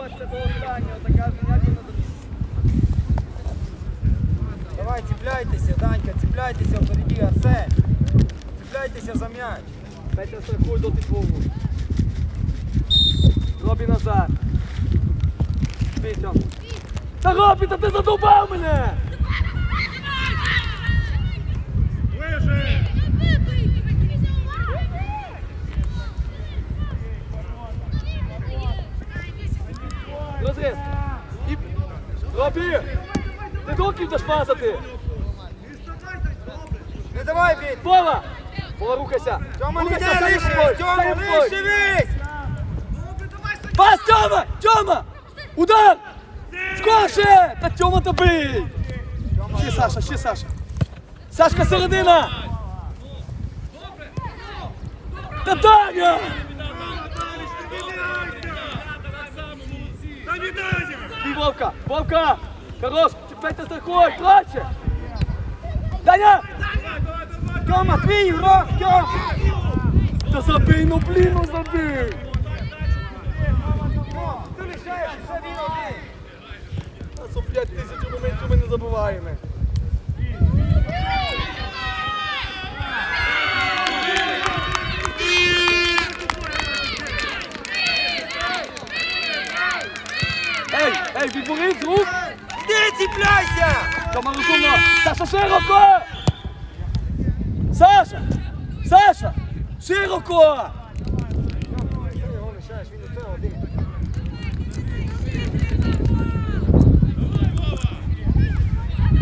Рубаться до останнього, така зняття на Давай, цепляйтеся, Данька, цепляйтеся впереді, Арсен. Цепляйтеся за м'яч. Петя страхуй до типову. Робі назад. Вітя. Та Робі, та ти задовбав мене! Розріз. І... Робі! Ти доки йдеш пасати? Не давай, бій. Вова! Вова, рухайся! Тьома, не лишись, собою, Тьома, самі собою. лиши вись. Пас, Тьома! Тьома! Удар! Скорше! Та Тьома то бий! Ще Саша, ще Саша. Сашка середина! Та Даня! Вовка! Вовка! Хорош! Петя страхуй! Краще! Даня! Тьома, твій ігрок, Тьома. Та забий, ну блін, ну забий! Ти лишаєш, все він один. Та со 5 тисяч моментів ми не забуваємо. Ей, ей, відборіть рук! Іди, цепляйся. Тьома розумно! Саша, широко! Саша! Саша! Широко!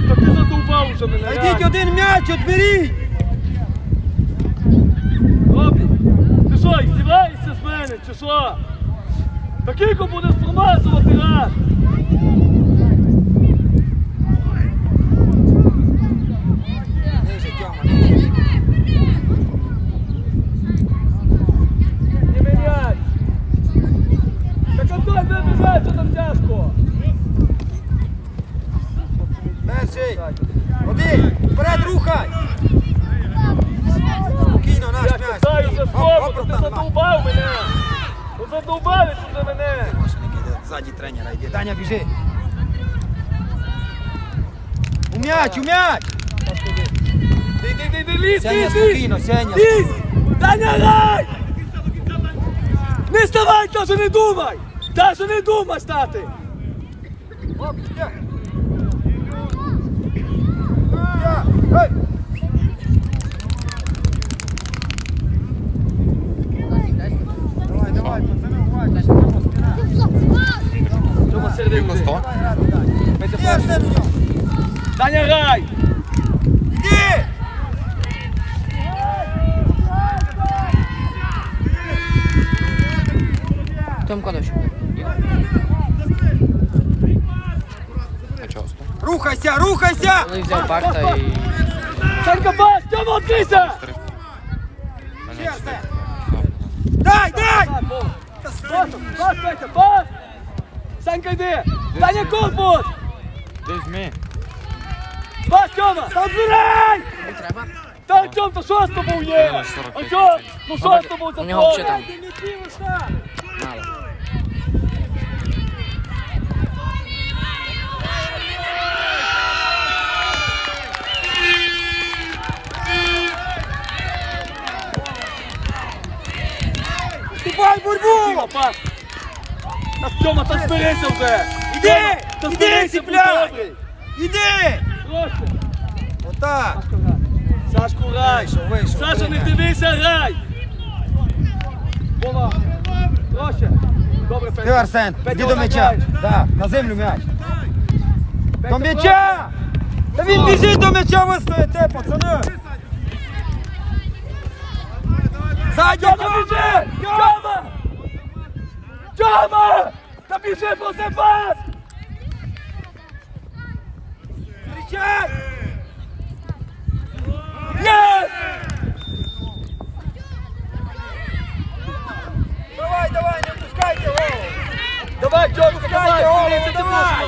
Та ти задовбав уже мене! Та йдіть один м'яч, от беріть. Робі, ти що, здіваєшся з мене, чи що? Та кілько будеш промазувати раз? Ниже, Тьома, ниже. Не міняй! Так Антон, не біжай, що там тяжко! Перший. Один. Вперед рухай. Спокійно, наш Я м'яч. питаю за Оп, слово, оп, та ти там, давай. задовбав мене! Ну задовбались уже мене! Машинник іде, ззаді тренера йде. Даня, біжи. У м'яч, у м'яч. Лізь, Сеня, лізь, спокійно, лізь! Сеня. Лізь! Даня, грай! Не ставай, даже не думай! Даже не думай стати! Оп, Рухайся, рухайся! Коли взяв Барта і Санька, пас! Тьома, відкрийся! Ще, Арсен. Дай, дай! Та Пас, син. пас, Петя, пас! Санька, йди! Даня, корпус! Візьми. Пас, Тьома! Та збирай! не треба. Та Артем, то що з тобою є? Треба 45 Артем, ну що з тобою за У нього твоє? взагалі Ти Борьбу! Пас! Та Тьома, та зберися вже! Іди! Та Іди, зберися, будь ціпляй! добрий! Іди! Проще! Отак! Сашку, грай! Вийшов, вийшов, Саша, не дивися, грай! Вова, проще! Добре, Петя. Ти, Арсен, іди до м'яча. Да, на землю м'яч. До м'яча! Та він біжить до м'яча, ви стоїте, пацани! Ззаді, Тьома, Тьома! Тьома! Та біжи, проси пас! Зустрічай! Є! Давай, давай, не пускайте голову! Давай, Тьома, Пускайте давай, голову, зберіться, давай!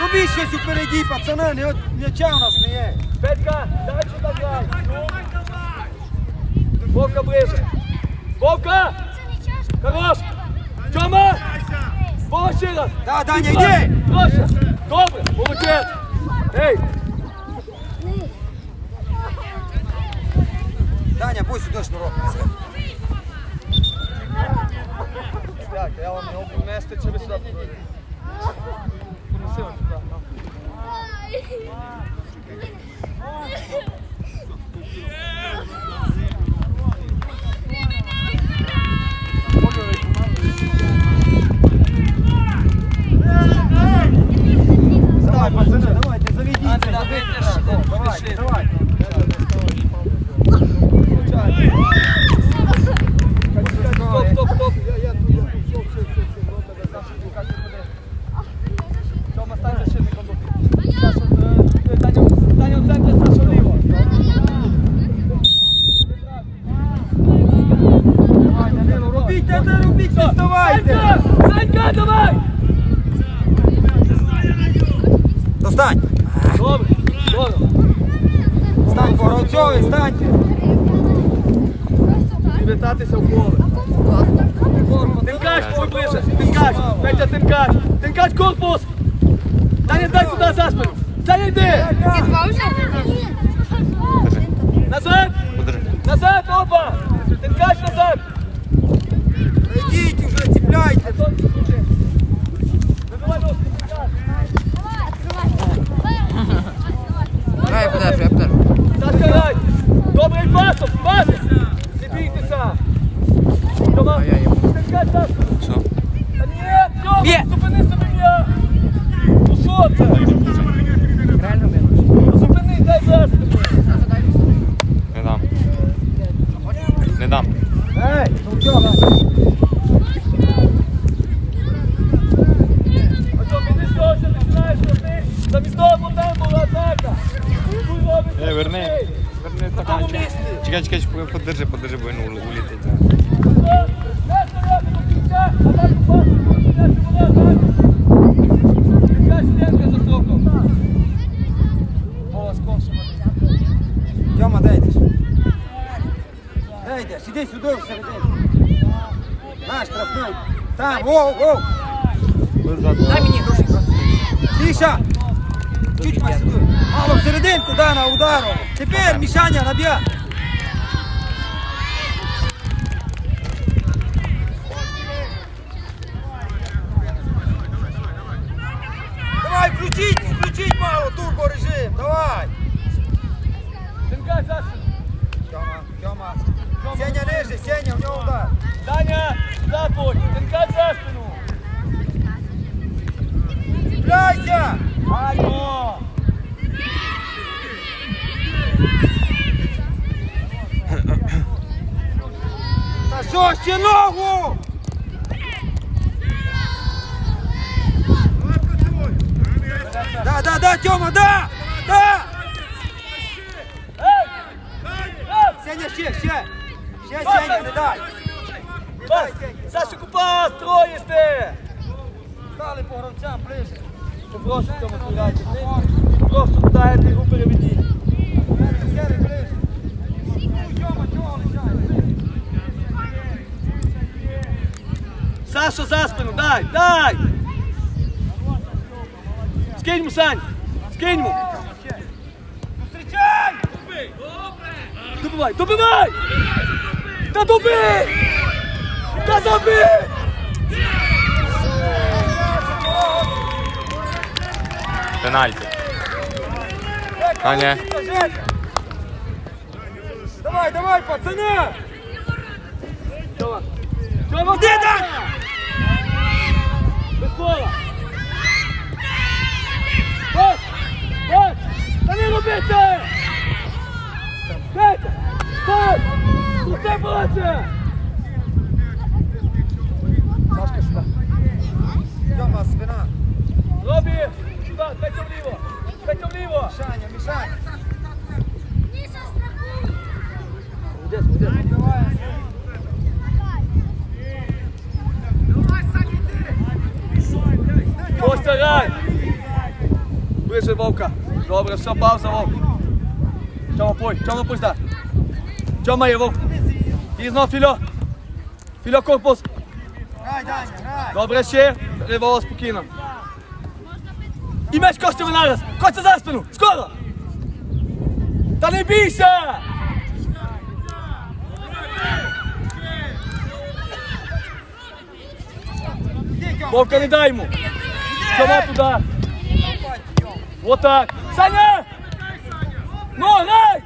Робіть щось упереді, пацани, не от м'яча у нас не є. Петька, дай сюди грай! Вовка ближе! Вовка! Хорош! Стас! Да, Даня, йди! Проще! Добре! Молодець! Ей! Даня, будь сюди шнурок. Так, я вам його принести, ви сюди? Принеси ось сюди. Давай, пацаны, давайте, заведите. Давайте, давайте. Стоп, стоп, стоп! Я, я, я, стоп, стоп, стоп, стоп, ну, тебе, Саша, чекай, ти куди? Тьома, стань защитником до Саша, е, Таня, Таня в центрі, Саша вліво. Давай, Данило, Робіть, та не робіть, не вставайте. Санька! Санька, давай! Достань. Добре, добре. Стань, Боровцьовий, станьте. Привітатися в поле. Тинкач, ой, ближче. Тинкач, Петя, тинкач. Тинкач, корпус. Таня, дай туди за спину. Таня, йди. Назад. Назад, опа. Тинкач, назад. Йдіть уже, ціпляйте. Вибивай ножки, тинкач. Давай, я подержу, я подержу. Сашка. Добрий пасом, пасом. Не бійтеся. Тома, А я їм. тинкач, Сашка. Що? Та ні, Тьома, Є. зупини собі м'я. Ну що це? Реально. Ну, Зупини, дай за. Не дам. Не дам. Ей, ну чого? А що, ти з того, що починаєш робити? Замість того, бо там була атака. Хуй робить. Е, верни. Верни На тому місці. Чекай, чекай, чекай, подержи, подержи, бо він ули- улетить. Що? Не стояти до кінця, а так пас. Не була атака. Яка стінка за стоком. О, скорше. Тьома, де йдеш? Де йдеш? Іди сюди всередину. На, штрафний. Там, воу, воу. Дай мені гроші просто. Тиша. Чуть сюди. Мало всерединку, да, на удару. Тепер, Мішаня, наб'я. Давай, включіть, включіть мало турбо режим, давай. Тинкач за спину. Тьома, Тьома. Сеня ниже, Сеня, в нього удар. Даня, запуть. Тинкач за спину. Цепляйся! Аймо. Та що, ще ногу? Да, да, да, Тьома, да! Да! Ей! Ей! Сеня, ще, ще! Ще, Сеня, не дай! Не Пас! дай, Сеня! Сашику пас! Троє сте! Стали по гравцям ближче. Попрошу цьому туряті. Просто даєте його переведіть. Саша за спину, дай, дай! Скинь йому, Сань! Скинь йому! Зустрічай! Добивай, добивай! Та добий! Та забий! Пенальті. Таня. Давай, давай, пацани! Без кола! Пас! Пас! Та не роби це! Петя! Пас! Оце баче! Сашка сюди. Тьома, спина. Робі! Мішаня, Мішаня. Костя, грай. Ближе, Вовка. Добре, все, пауза, Вовк. Чому пой, чому пусть да. Чому є, Вовк. І знов Філо. Філо корпус. Добре, ще. Ривало спокійно. І м'яч коштує нараз. Костя за спину! Скоро! Та не бійся! Вовка, не дай йому! Сама туди! Вот так! Саня! Ну, грай!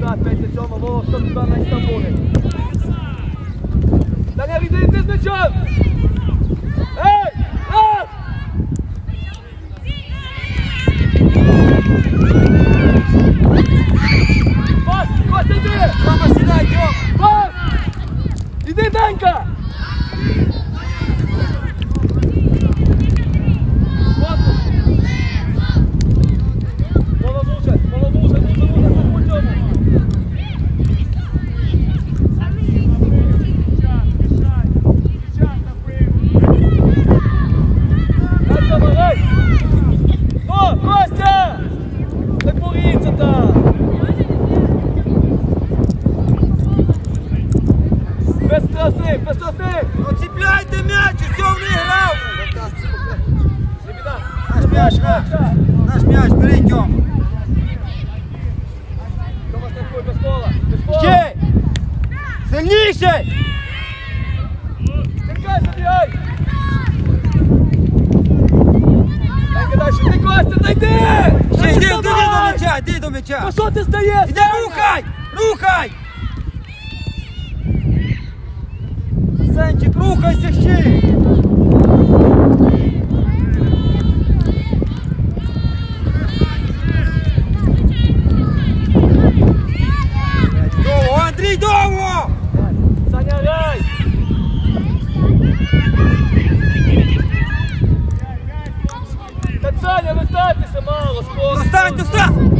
Так, Петя, Тьома, Вова, туди, навіть там. Dawid, to jest meczon! Достань, достань!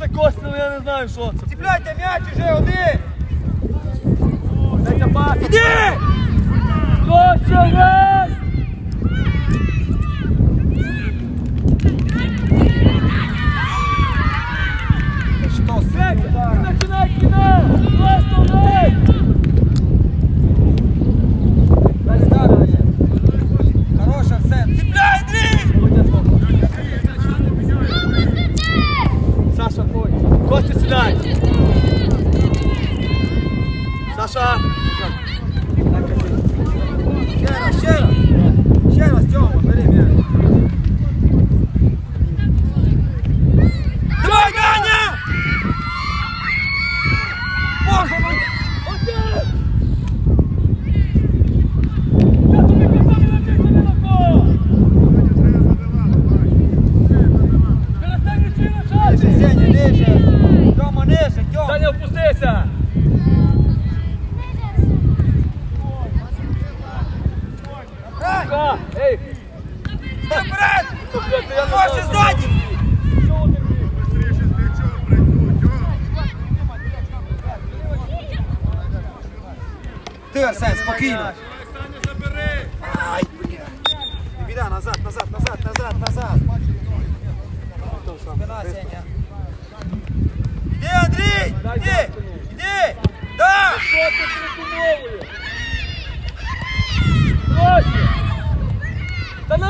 це костили, я не знаю, що це. Ціпляйте м'яч уже один! Дайте пас! Іди!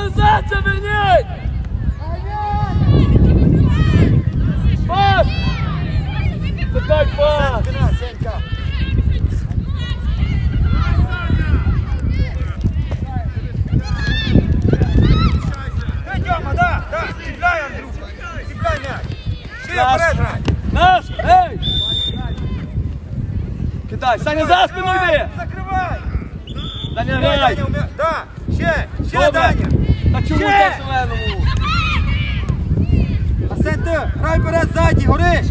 Назад це верніть! Пас! Це дай пас! Спина, Сенька. Ти, Тьома, да, да, ціпляй, Андрюха. Ціпляй м'яч. Шире Наш. вперед грай. Наш! Ей! Кидай! Саня за спину йди! Закривай! Даня Дай, грай! Даня, умя- Да, ще, ще, Добре! Даня. Та чому так зеленому? Арсен, ти, грай вперед, ззаді, гориш.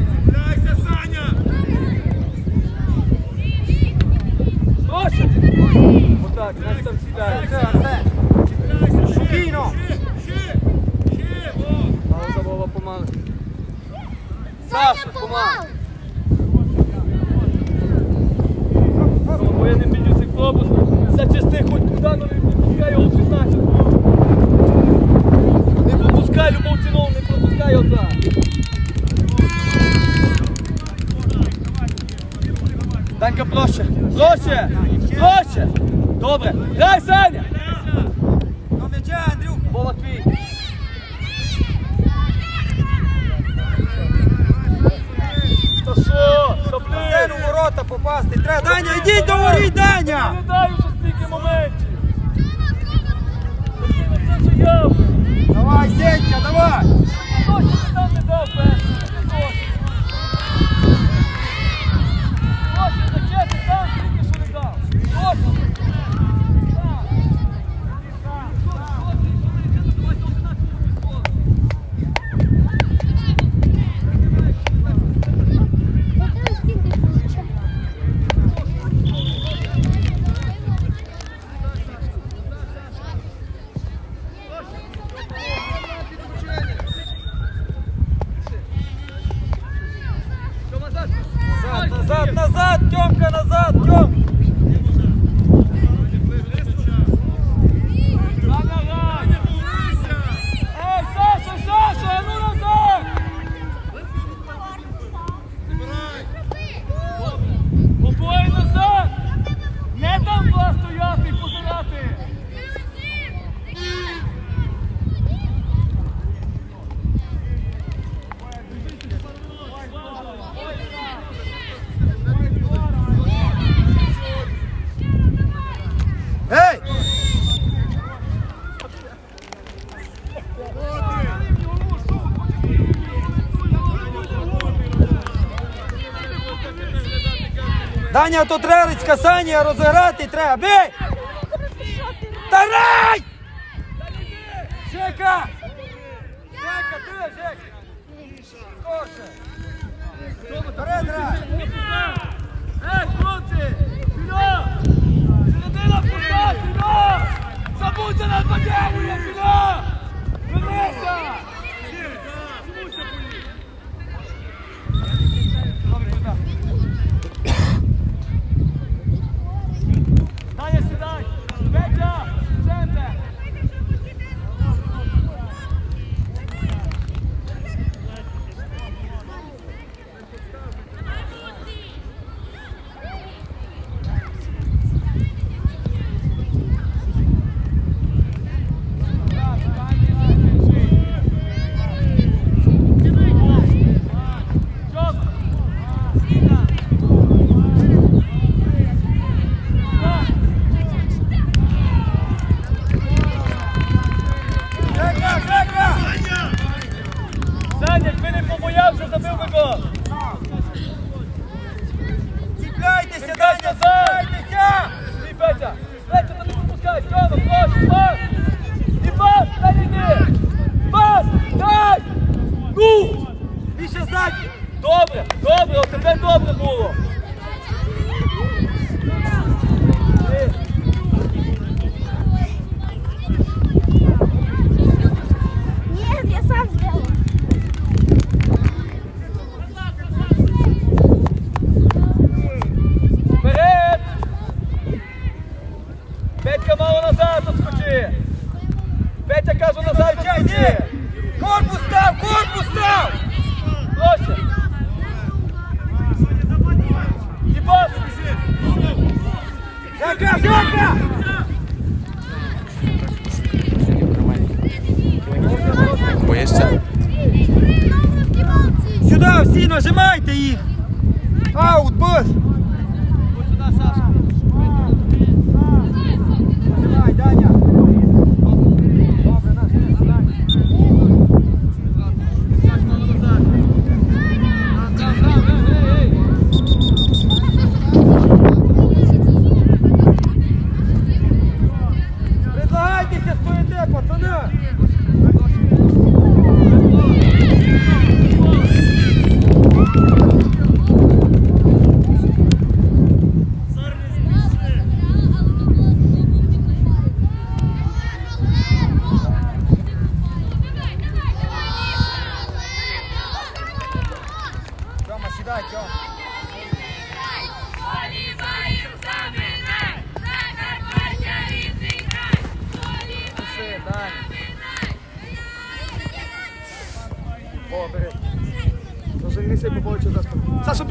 Проще! Отак, нас там сідає. ти, Арсен. Спокійно. Мало забова помали. Саша, помали. Бо я не бідю цей хлопець. Зачасти хоч куди, але не пропускай його в 16. Пропускай любов ціну, не пропускай його. Данька, проще, проще, проще. Добре, грай, Саня. До м'яча, Андрюха. Вова твій. Та що? Арсен, у ворота попасти. Треба. Даня, йдіть до воріт, Я Даня. не даю вже стільки моментів. Це вже явно. Давай, Сенька, давай. Точно не перший. Точно. Точно, зачети там тільки що не дав. Точно. Так. Назад, назад, назад, Тьомка, назад, Тьом. Саня, грай! Ей, Саша, Саша, а ну назад! Обоє назад! Не там два стояти і позирати! Ей! Даня, то трерицька Саня розіграти треба. Бей! Тарай! Жека! Жека, ти, Жека! Скорше! Вперед, грай! Ей, хлопці! Фіно! Середина пуста, Фіно! Забудьте на нападіння, Фіно! ближче. Сюди всі нажимайте їх. Аут, бос!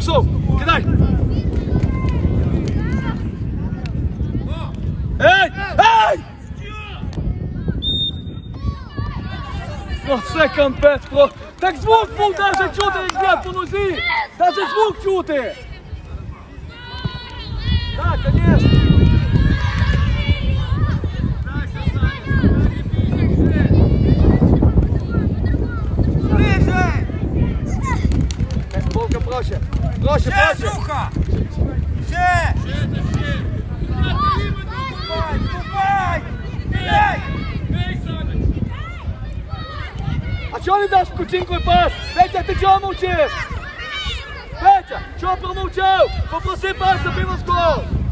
пішов! Кидай! Ей! Ей! Оце кампетко! Так звук був навіть чути, як б'є по нозі! Навіть звук чути! Так, звісно! Johnny ku dziękuję pas! Lecia, ty gdzie uciesz? Lecia, ciągle uciekł! Poproszę bardzo, było z głową!